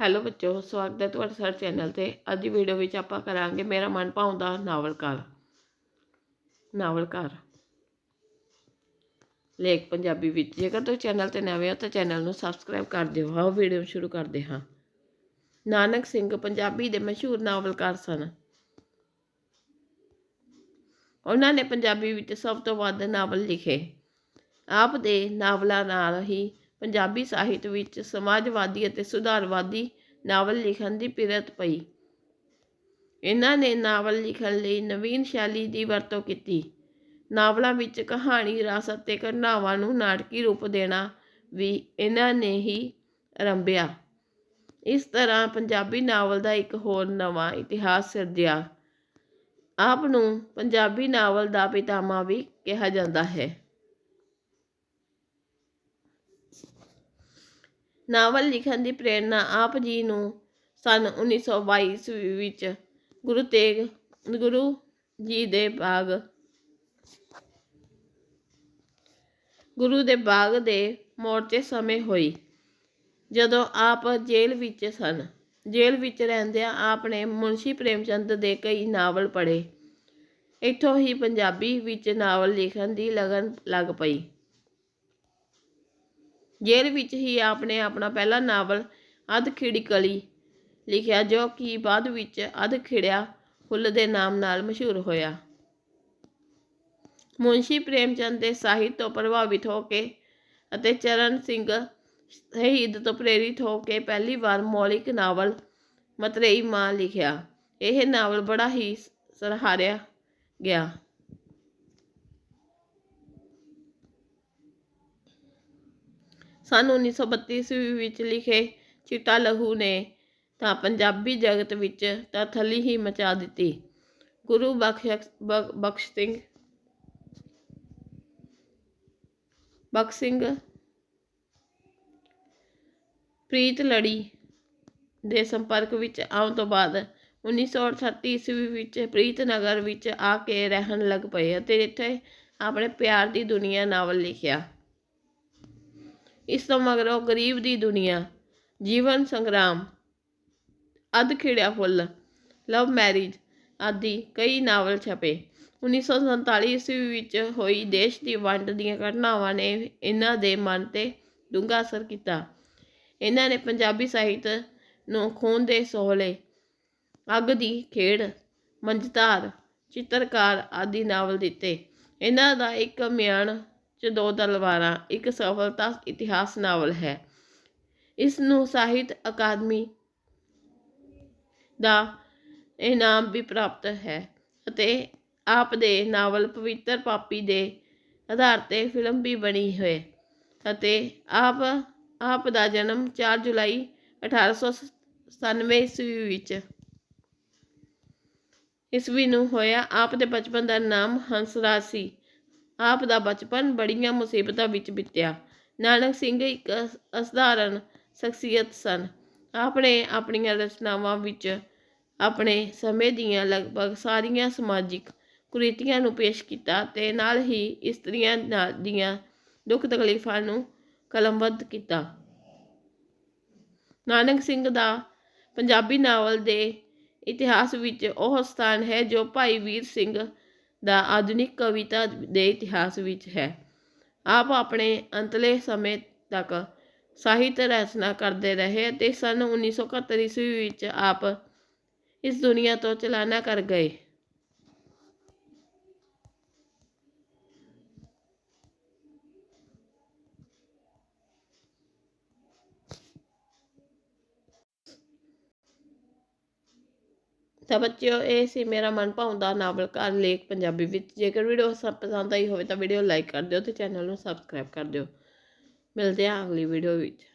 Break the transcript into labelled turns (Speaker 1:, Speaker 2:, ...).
Speaker 1: Hello ਬੱਚੋ, ਸਵਾਗਤ ਹੈ ਤੁਹਾਡਾ ਸਾਡੇ ਚੈਨਲ ਤੇ। ਅੱਜ ਦੀ ਵੀਡੀਓ ਵਿੱਚ ਆਪਾਂ ਕਰਾਂਗੇ ਮੇਰਾ ਮਨ ਭਾਉਂਦਾ ਨਾਵਲਕਾਰ। ਨਾਵਲਕਾਰ। ਲੇਖ ਪੰਜਾਬੀ ਵਿੱਚ। ਜੇਕਰ ਤੁਸੀਂ ਚੈਨਲ ਤੇ ਨਵੇਂ ਹੋ ਤਾਂ ਚੈਨਲ ਨੂੰ ਸਬਸਕ੍ਰਾਈਬ ਕਰ ਦਿਓ। ਆਓ ਵੀਡੀਓ ਸ਼ੁਰੂ ਕਰਦੇ ਹਾਂ। ਨਾਨਕ ਸਿੰਘ ਪੰਜਾਬੀ ਦੇ ਮਸ਼ਹੂਰ ਨਾਵਲਕਾਰ ਸਨ। ਉਹਨਾਂ ਨੇ ਪੰਜਾਬੀ ਵਿੱਚ ਸਭ ਤੋਂ ਵੱਧ ਨਾਵਲ ਲਿਖੇ। ਆਪ ਦੇ ਨਾਵਲਾਂ ਨਾਲ ਹੀ ਪੰਜਾਬੀ ਸਾਹਿਤ ਵਿੱਚ ਸਮਾਜਵਾਦੀ ਅਤੇ ਸੁਧਾਰਵਾਦੀ ਨਾਵਲ ਲਿਖਣ ਦੀ ਪਿਰਤ ਪਈ। ਇਹਨਾਂ ਨੇ ਨਾਵਲ ਲਿਖਣ ਲਈ ਨਵੀਨ ਸ਼ੈਲੀ ਦੀ ਵਰਤੋਂ ਕੀਤੀ। ਨਾਵਲਾਂ ਵਿੱਚ ਕਹਾਣੀ, ਰਸ ਅਤੇ ਘਟਨਾਵਾਂ ਨੂੰ ਨਾਟਕੀ ਰੂਪ ਦੇਣਾ ਵੀ ਇਹਨਾਂ ਨੇ ਹੀ ਆਰੰਭਿਆ। ਇਸ ਤਰ੍ਹਾਂ ਪੰਜਾਬੀ ਨਾਵਲ ਦਾ ਇੱਕ ਹੋਰ ਨਵਾਂ ਇਤਿਹਾਸ ਸਿਰਜਿਆ। ਆਪ ਨੂੰ ਪੰਜਾਬੀ ਨਾਵਲ ਦਾ ਪਿਤਾਮਾ ਵੀ ਕਿਹਾ ਜਾਂਦਾ ਹੈ। ਨਾਵਲ ਲਿਖਣ ਦੀ ਪ੍ਰੇਰਣਾ ਆਪ ਜੀ ਨੂੰ ਸਨ 1922 ਈਸਵੀ ਵਿੱਚ ਗੁਰੂ ਤੇਗ, ਗੁਰੂ ਜੀ ਦੇ ਬਾਗ, ਗੁਰੂ ਦੇ ਬਾਗ ਦੇ ਮੋਰਚੇ ਸਮੇਂ ਹੋਈ। ਜਦੋਂ ਆਪ ਜੇਲ੍ਹ ਵਿੱਚ ਸਨ, ਜੇਲ੍ਹ ਵਿੱਚ ਰਹਿੰਦਿਆਂ ਆਪ ਨੇ ਮੁਨਸ਼ੀ ਪ੍ਰੇਮਚੰਦ ਦੇ ਕਈ ਨਾਵਲ ਪੜ੍ਹੇ। ਇੱਥੋਂ ਹੀ ਪੰਜਾਬੀ ਵਿੱਚ ਨਾਵਲ ਲਿਖਣ ਦੀ ਲਗਨ ਲੱਗ ਪਈ। ਜੇਲ੍ਹ ਵਿੱਚ ਹੀ ਆਪ ਨੇ ਆਪਣਾ ਪਹਿਲਾ ਨਾਵਲ ਅਧ ਖਿੜੀ ਕਲੀ ਲਿਖਿਆ, ਜੋ ਕਿ ਬਾਅਦ ਵਿੱਚ ਅਧ ਖਿੜਿਆ ਫੁੱਲ ਦੇ ਨਾਮ ਨਾਲ ਮਸ਼ਹੂਰ ਹੋਇਆ। ਮੁਨਸ਼ੀ ਪ੍ਰੇਮਚੰਦ ਦੇ ਸਾਹਿਤ ਤੋਂ ਪ੍ਰਭਾਵਿਤ ਹੋ ਕੇ ਅਤੇ ਚਰਨ ਸਿੰਘ ਸ਼ਹੀਦ ਤੋਂ ਪ੍ਰੇਰਿਤ ਹੋ ਕੇ ਪਹਿਲੀ ਵਾਰ ਮੌਲਿਕ ਨਾਵਲ ਮਤਰੇਈ ਮਾਂ ਲਿਖਿਆ। ਇਹ ਨਾਵਲ ਬੜਾ ਹੀ ਸਰਾਹਿਆ ਗਿਆ। ਸਨ 1932 ਈਸਵੀ ਵਿੱਚ ਲਿਖੇ ਚਿੱਟਾ ਲਹੂ ਨੇ ਤਾਂ ਪੰਜਾਬੀ ਜਗਤ ਵਿੱਚ ਤਾਂ ਤਥਲੀ ਹੀ ਮਚਾ ਦਿੱਤੀ। ਗੁਰੂ ਬਖਸ਼ ਬਖਸ਼ ਸਿੰਘ ਬਖਸ਼ ਸਿੰਘ ਪ੍ਰੀਤ ਲੜੀ ਦੇ ਸੰਪਰਕ ਵਿੱਚ ਆਉਣ ਤੋਂ ਬਾਅਦ 1938 ਈਸਵੀ ਵਿੱਚ ਪ੍ਰੀਤ ਨਗਰ ਵਿੱਚ ਆ ਕੇ ਰਹਿਣ ਲੱਗ ਪਏ ਅਤੇ ਇੱਥੇ ਆਪਣੇ ਪਿਆਰ ਦੀ ਦੁਨੀਆ ਨਾਵਲ ਲਿਖਿਆ। ਇਸ ਤੋਂ ਮਗਰੋਂ ਗਰੀਬ ਦੀ ਦੁਨੀਆ, ਜੀਵਨ ਸੰਗਰਾਮ, ਅੱਧ ਖਿੜਿਆ ਫੁੱਲ ਲਵ ਮੈਰਿਜ ਆਦਿ ਕਈ ਨਾਵਲ ਛਪੇ। 1947 ਈਸਵੀ ਵਿੱਚ ਹੋਈ ਦੇਸ਼ ਦੀ ਵੰਡ ਦੀਆਂ ਘਟਨਾਵਾਂ ਨੇ ਇਹਨਾਂ ਦੇ ਮਨ ਤੇ ਡੂੰਘਾ ਅਸਰ ਕੀਤਾ। ਇਹਨਾਂ ਨੇ ਪੰਜਾਬੀ ਸਾਹਿਤ ਨੂੰ ਖੂਨ ਦੇ ਸੋਹਲੇ, ਅੱਗ ਦੀ ਖੇਡ, ਮੰਝਧਾਰ, ਚਿੱਤਰਕਾਰ ਆਦਿ ਨਾਵਲ ਦਿੱਤੇ। ਇਹਨਾਂ ਦਾ ਇੱਕ ਮਿਆਨ ਦੋ ਤਲਵਾਰਾਂ, ਇੱਕ ਸਫਲਤਾ ਇਤਿਹਾਸ ਨਾਵਲ ਹੈ। ਇਸ ਨੂੰ ਸਾਹਿਤ ਅਕਾਦਮੀ ਦਾ ਇਨਾਮ ਵੀ ਪ੍ਰਾਪਤ ਹੈ ਅਤੇ ਆਪ ਦੇ ਨਾਵਲ ਪਵਿੱਤਰ ਪਾਪੀ ਦੇ ਆਧਾਰ ਤੇ ਫਿਲਮ ਵੀ ਬਣੀ ਹੈ ਅਤੇ ਆਪ ਆਪ ਦਾ ਜਨਮ 4 ਜੁਲਾਈ 1897 ਈਸਵੀ ਵਿੱਚ ਈਸਵੀ ਨੂੰ ਹੋਇਆ। ਆਪ ਦੇ ਬਚਪਨ ਦਾ ਨਾਮ ਹੰਸਰਾਜ ਸੀ। ਆਪ ਦਾ ਬਚਪਨ ਬੜੀਆਂ ਮੁਸੀਬਤਾਂ ਵਿੱਚ ਬੀਤਿਆ। ਨਾਨਕ ਸਿੰਘ ਇੱਕ ਅਸਧਾਰਨ ਸ਼ਖਸੀਅਤ ਸਨ। ਆਪ ਨੇ ਆਪਣੀਆਂ ਰਚਨਾਵਾਂ ਵਿੱਚ ਆਪਣੇ ਸਮੇਂ ਦੀਆਂ ਲਗਭਗ ਸਾਰੀਆਂ ਸਮਾਜਿਕ ਕੁਰੀਤੀਆਂ ਨੂੰ ਪੇਸ਼ ਕੀਤਾ ਤੇ ਨਾਲ ਹੀ ਇਸਤਰੀਆਂ ਨਾ- ਦੀਆਂ ਦੁੱਖ ਤਕਲੀਫਾਂ ਨੂੰ ਕਲਮਬੱਧ ਕੀਤਾ। ਨਾਨਕ ਸਿੰਘ ਦਾ ਪੰਜਾਬੀ ਨਾਵਲ ਦੇ ਇਤਿਹਾਸ ਵਿੱਚ ਉਹ ਸਥਾਨ ਹੈ ਜੋ ਭਾਈ ਵੀਰ ਸਿੰਘ ਦਾ ਆਧੁਨਿਕ ਕਵਿਤਾ ਦੇ ਇਤਿਹਾਸ ਵਿੱਚ ਹੈ। ਆਪ ਆਪਣੇ ਅੰਤਲੇ ਸਮੇਂ ਤੱਕ ਸਾਹਿਤ ਰਚਨਾ ਕਰਦੇ ਰਹੇ ਅਤੇ ਸੰਨ ਉੱਨੀ ਸੌ 1971 ਈਸਵੀ ਵਿੱਚ ਆਪ ਇਸ ਦੁਨੀਆ ਤੋਂ ਚਲਾਨਾ ਕਰ ਗਏ। ਤਾਂ ਬੱਚਿਓ, ਇਹ ਸੀ ਮੇਰਾ ਮਨ ਭਾਉਂਦਾ ਨਾਵਲਕਾਰ ਲੇਖ ਪੰਜਾਬੀ ਵਿੱਚ। ਜੇਕਰ ਵੀਡੀਓ ਸਭ ਪਸੰਦ ਆਈ ਹੋਵੇ ਤਾਂ ਵੀਡੀਓ ਲਾਈਕ ਕਰ ਦਿਓ ਤੇ ਚੈਨਲ ਨੂੰ ਸਬਸਕ੍ਰਾਈਬ ਕਰ ਦਿਓ। ਮਿਲਦੇ ਹਾਂ ਅਗਲੀ ਵੀਡੀਓ ਵਿੱਚ।